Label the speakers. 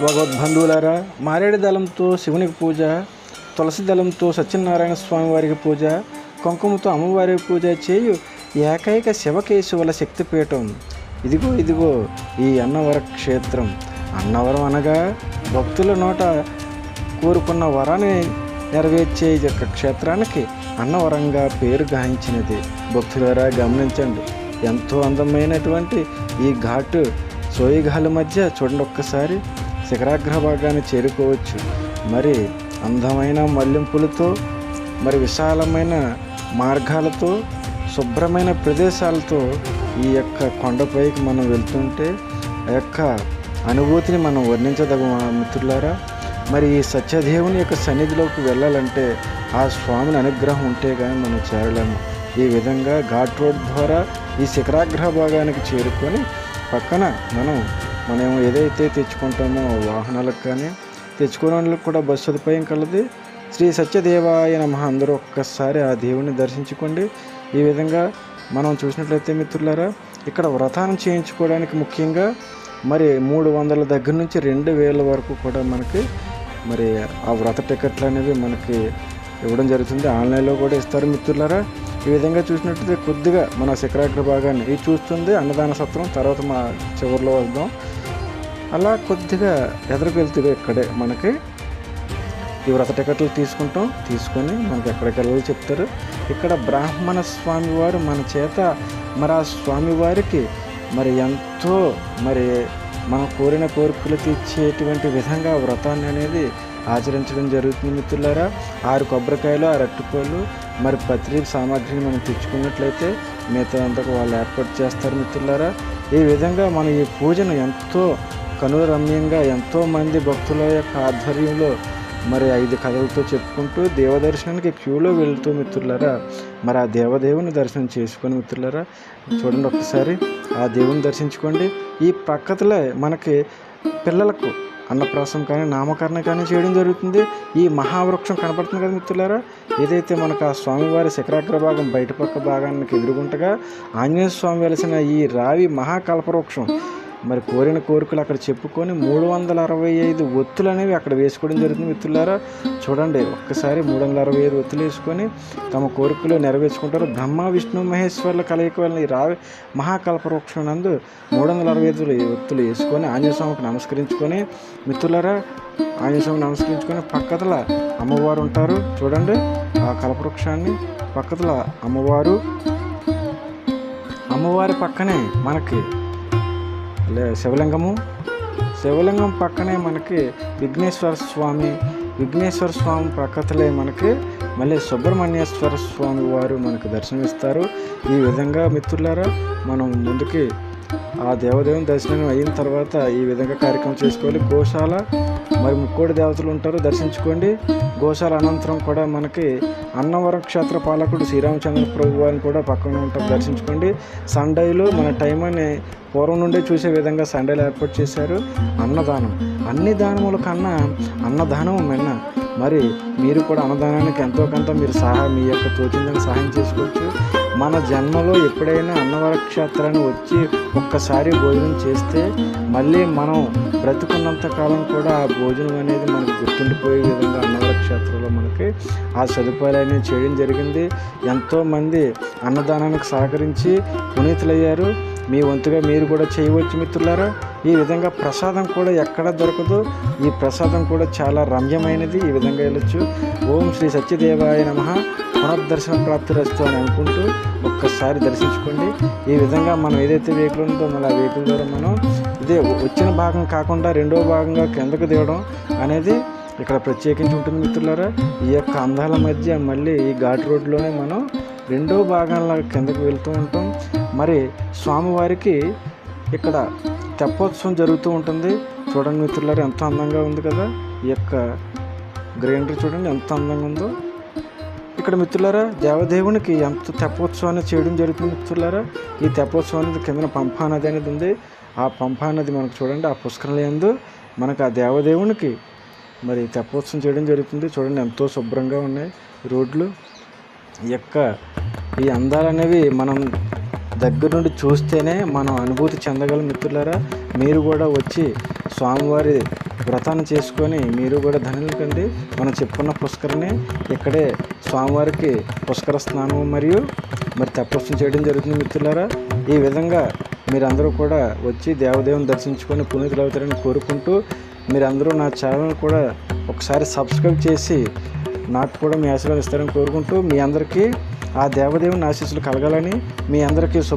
Speaker 1: భగవద్బంధువులారా మారేడు దళంతో శివునికి పూజ తులసి దళంతో సత్యనారాయణ స్వామి వారికి పూజ కుంకుమతో అమ్మవారికి పూజ చేయు ఏకైక శివకేశవుల శక్తిపీఠం. ఇదిగో ఇదిగో ఈ అన్నవర క్షేత్రం. అన్నవరం అనగా భక్తుల నోట కోరుకున్న వరాన్ని నెరవేర్చే ఈ యొక్క క్షేత్రానికి అన్నవరంగా పేరు గాయించినది భక్తులారా గమనించండి. ఎంతో అందమైనటువంటి ఈ ఘాటు సోయిగాల మధ్య చూడండి ఒక్కసారి. శిఖరాగ్ర భాగాన్ని చేరుకోవచ్చు. మరి అందమైన మల్లింపులతో మరి విశాలమైన మార్గాలతో శుభ్రమైన ప్రదేశాలతో ఈ యొక్క కొండపైకి మనం వెళ్తుంటే ఆ యొక్క అనుభూతిని మనం వర్ణించదగు మిత్రులారా? మరి ఈ సత్యదేవుని యొక్క సన్నిధిలోకి వెళ్ళాలంటే ఆ స్వామిని అనుగ్రహం ఉంటే కానీ మనం చేరలేము. ఈ విధంగా ఘాట్ రోడ్ ద్వారా ఈ శిఖరాగ్రహ భాగానికి చేరుకొని పక్కన మనం మనం ఏదైతే తెచ్చుకుంటామో వాహనాలకు కానీ తెచ్చుకునే వాళ్ళకి కూడా బస్సు సదుపాయం కలది. శ్రీ సత్యదేవాయ నమ. అందరూ ఒక్కసారి ఆ దేవుణ్ణి దర్శించుకోండి. ఈ విధంగా మనం చూసినట్లయితే మిత్రులారా ఇక్కడ వ్రతాన్ని చేయించుకోవడానికి ముఖ్యంగా మరి మూడు వందల దగ్గర నుంచి రెండు వేల వరకు కూడా మనకి మరి ఆ వ్రత టికెట్లు అనేవి మనకి ఇవ్వడం జరుగుతుంది. ఆన్లైన్లో కూడా ఇస్తారు మిత్రులారా. ఈ విధంగా చూసినట్లయితే కొద్దిగా మన శిఖరాగ్ర భాగాన్ని ఇది చూస్తుంది. అన్నదాన సత్రం తర్వాత మా చివరిలో వద్దాం. అలా కొద్దిగా ఎదురుకెళ్తుంది ఇక్కడే మనకి ఈ వ్రత టికెట్లు తీసుకుంటాం. తీసుకొని మనకి ఎక్కడికి వెళ్ళాలో చెప్తారు. ఇక్కడ బ్రాహ్మణ స్వామివారు మన చేత మరి ఆ స్వామివారికి మరి ఎంతో మరి మనం కోరిన కోరికలు తీర్చేటువంటి విధంగా వ్రతాన్ని అనేది ఆచరించడం జరుగుతుంది మిత్రులారా. ఆరు కొబ్బరికాయలు ఆరు అట్టుకోలు మరి పత్రి సామాగ్రిని మనం తెచ్చుకున్నట్లయితే మిగతా అంతకు వాళ్ళు ఏర్పాటు చేస్తారు మిత్రులారా. ఈ విధంగా మనం ఈ పూజను ఎంతో కనురమ్యంగా రమ్యంగా భక్తుల యొక్క ఆధ్వర్యంలో మరి ఐదు కథలతో చెప్పుకుంటూ దేవదర్శనానికి క్యూలో వెళుతూ మిత్రులరా మరి ఆ దేవదేవుని దర్శనం చేసుకొని మిత్రులరా చూడండి ఒకసారి ఆ దేవుని దర్శించుకోండి. ఈ పక్కతలే మనకి పిల్లలకు అన్నప్రాసం కానీ నామకరణ కానీ చేయడం జరుగుతుంది. ఈ మహావృక్షం కనపడుతుంది కదా మిత్రులారా? ఏదైతే మనకు ఆ స్వామివారి శిఖరాగ్ర భాగం బయట పక్క భాగానికి ఎదురుగుంటగా ఆంజనేయ స్వామి వెలిసిన ఈ రావి మహాకల్పవృక్షం మరి కోరిన కోరికలు అక్కడ చెప్పుకొని మూడు వందల అరవై ఐదు ఒత్తులు అనేవి అక్కడ వేసుకోవడం జరుగుతుంది మిత్రులారా. చూడండి ఒక్కసారి మూడు వందల అరవై ఐదు ఒత్తులు వేసుకొని తమ కోరికలు నెరవేర్చుకుంటారు. బ్రహ్మ విష్ణు మహేశ్వర్ల కలయిక వలన ఈ రావి మహాకల్పవృక్షం నందు మూడు వందల అరవై ఐదు ఒత్తులు వేసుకొని ఆంజనేయ స్వామికి నమస్కరించుకొని మిత్రులారా ఆంజనేయ స్వామికి నమస్కరించుకొని పక్కదల అమ్మవారు ఉంటారు. చూడండి ఆ కల్పవృక్షాన్ని పక్కదల అమ్మవారు. అమ్మవారి పక్కనే మనకి శివలింగము. శివలింగం పక్కనే మనకి విఘ్నేశ్వర స్వామి విఘ్నేశ్వర స్వామి ప్రక్కతలే మనకి మళ్ళీ సుబ్రహ్మణ్యేశ్వర స్వామి వారు మనకు దర్శనమిస్తారు. ఈ విధంగా మిత్రులారా మనం ముందుకి ఆ దేవదేవుని దర్శనం అయిన తర్వాత ఈ విధంగా కార్యక్రమం చేసుకోవాలి. గోశాల మరి ముక్కోడి దేవతలు ఉంటారు దర్శించుకోండి. గోశాల అనంతరం కూడా మనకి అన్నవరం క్షేత్ర పాలకుడు శ్రీరామచంద్ర ప్రభు వారిని కూడా పక్కన ఉంటారు దర్శించుకోండి. సండేలు మన టైం అని పూర్వం నుండే చూసే విధంగా సండేలు ఏర్పాటు చేశారు. అన్నదానం. అన్ని దానముల కన్నా అన్నదానం మిన్న. మరి మీరు కూడా అన్నదానానికి ఎంతో కొంత మీరు సహాయం మీ యొక్క తోచిందని సహాయం చేసుకోవచ్చు. మన జన్మలో ఎప్పుడైనా అన్నవర క్షేత్రాన్ని వచ్చి ఒక్కసారి భోజనం చేస్తే మళ్ళీ మనం బ్రతుకున్నంత కాలం కూడా ఆ భోజనం అనేది మనకు గుర్తుండిపోయే విధంగా అన్నవర క్షేత్రంలో మనకి ఆ సదుపాయాలు చేయడం జరిగింది. ఎంతోమంది అన్నదానానికి సహకరించి పునీతులయ్యారు. మీ వంతుగా మీరు కూడా చేయవచ్చు మిత్రులారా. ఈ విధంగా ప్రసాదం కూడా ఎక్కడ దొరకదు. ఈ ప్రసాదం కూడా చాలా రమ్యమైనది. ఈ విధంగా వెళ్ళొచ్చు. ఓం శ్రీ సత్యదేవాయ నమ. పునర్దర్శన ప్రాప్తిరస్తు అని అనుకుంటూ ఒక్కసారి దర్శించుకోండి. ఈ విధంగా మనం ఏదైతే వెహికల్ ఉందో మన వెహికల్ ద్వారా మనం ఇదే వచ్చిన భాగం కాకుండా రెండో భాగంగా కిందకు దిగడం అనేది ఇక్కడ ప్రత్యేకించి ఉంటుంది మిత్రులారా. ఈ యొక్క అందాల మధ్య మళ్ళీ ఈ ఘాట్ రోడ్లోనే మనం రెండో భాగంలో కిందకు వెళ్తూ ఉంటాం. మరి స్వామివారికి ఇక్కడ తెప్పోత్సవం జరుగుతూ ఉంటుంది. చూడండి మిత్రులారా ఎంత అందంగా ఉంది కదా. ఈ యొక్క గ్రీనరీ చూడండి ఎంత అందంగా ఉందో. ఇక్కడ మిత్రులారా దేవదేవునికి ఎంత తెప్పోత్సవాన్ని చేయడం జరుగుతుంది మిత్రులారా. ఈ తెప్పోత్సవానికి కింద పంపా నది అనేది ఉంది. ఆ పంపా నది మనకు చూడండి ఆ పుష్కరణ యందు మనకు ఆ దేవదేవునికి మరి తెప్పోత్సవం చేయడం జరుగుతుంది. చూడండి ఎంతో శుభ్రంగా ఉన్నాయి రోడ్లు. ఈ యొక్క ఈ అందాలు అనేవి మనం దగ్గర నుండి చూస్తేనే మనం అనుభూతి చెందగలం మిత్రులారా. మీరు కూడా వచ్చి స్వామివారి వ్రతాన్ని చేసుకొని మీరు కూడా ధనులు కండి. మనం చెప్పుకున్న పుష్కరిని ఇక్కడే స్వామివారికి పుష్కర స్నానం మరియు మరి తపస్సు చేయడం జరుగుతుంది మిత్రులారా. ఈ విధంగా మీరందరూ కూడా వచ్చి దేవదేవుని దర్శించుకొని పునీతులు అవుతారని కోరుకుంటూ మీరందరూ నా ఛానల్ కూడా ఒకసారి సబ్స్క్రైబ్ చేసి నాకు కూడా మీ ఆశీర్వాదం ఇస్తారని కోరుకుంటూ మీ అందరికీ ఆ దేవదేవుని ఆశీస్సులు కలగాలని మీ అందరికీ శుభ